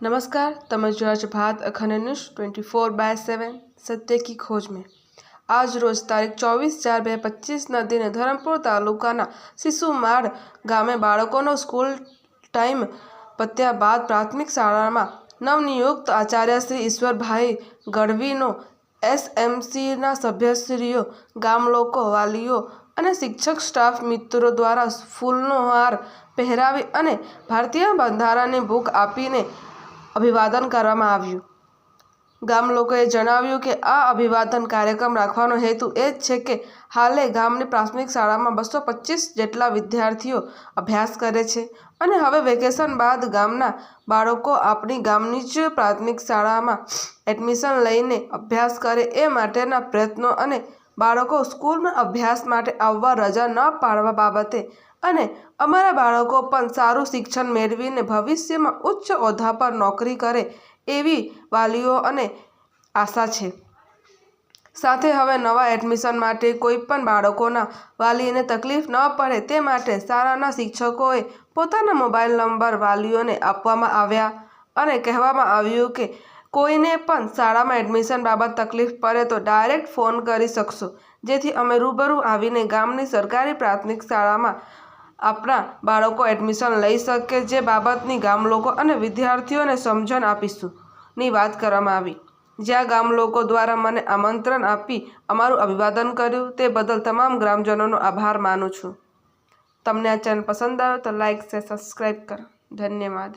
નમસ્કાર તમે જોયા છો Bharat Akhand news twenty four by seven સત્ય કી ખોજ મેં આજ રોજ તારીખ ચોવીસ ચાર બે પચીસના દિને ધરમપુર તાલુકાના શિશુમાળ ગામે બાળકોનો સ્કૂલ ટાઈમ પત્યા બાદ પ્રાથમિક શાળામાં નવનિયુક્ત આચાર્ય શ્રી ઈશ્વરભાઈ ગઢવીનો એસએમસીના સભ્યશ્રીઓ ગામ લોકો વાલીઓ અને શિક્ષક સ્ટાફ મિત્રો દ્વારા ફૂલનો હાર પહેરાવી અને ભારતીય બંધારણની બુક આપીને અભિવાદન કરવામાં આવ્યું. ગામ લોકોએ જણાવ્યું કે આ અભિવાદન કાર્યક્રમ રાખવાનો હેતુ એ જ છે કે હાલે ગામની પ્રાથમિક શાળામાં બસો પચીસ જેટલા વિદ્યાર્થીઓ અભ્યાસ કરે છે અને હવે વેકેશન બાદ ગામના બાળકો આપણી ગામની જ પ્રાથમિક શાળામાં એડમિશન લઈને અભ્યાસ કરે એ માટેના પ્રયત્નો અને બાળકો સ્કૂલમાં અભ્યાસ માટે આવવા રજા ન પાડવા બાબતે અને અમારા બાળકો પણ સારું શિક્ષણ મેળવીને ભવિષ્યમાં ઉચ્ચ ઓહદા પર નોકરી કરે એવી વાલીઓ અને આશા છે. સાથે હવે નવા એડમિશન માટે કોઈ પણ બાળકોના વાલીને તકલીફ ન પડે તે માટે શાળાના શિક્ષકોએ પોતાના મોબાઈલ નંબર વાલીઓને આપવામાં આવ્યા અને કહેવામાં આવ્યું કે કોઈને પણ શાળામાં એડમિશન બાબત તકલીફ પડે તો ડાયરેક્ટ ફોન કરી શકશો. જેથી અમે રૂબરૂ આવીને ગામની સરકારી પ્રાથમિક શાળામાં આપણા બાળકો એડમિશન લઈ શકે, જે બાબતની ગામ લોકો અને વિદ્યાર્થીઓને સમજણ આપીશું, ની વાત કરવામાં આવી. જ્યાં ગામ લોકો દ્વારા મને આમંત્રણ આપી અમારું અભિવાદન કર્યું, તે બદલ તમામ ગ્રામજનોનો આભાર માનું છું. તમને આ ચેનલ પસંદ આવે તો લાઇક શેર સબસ્ક્રાઈબ કરો. ધન્યવાદ.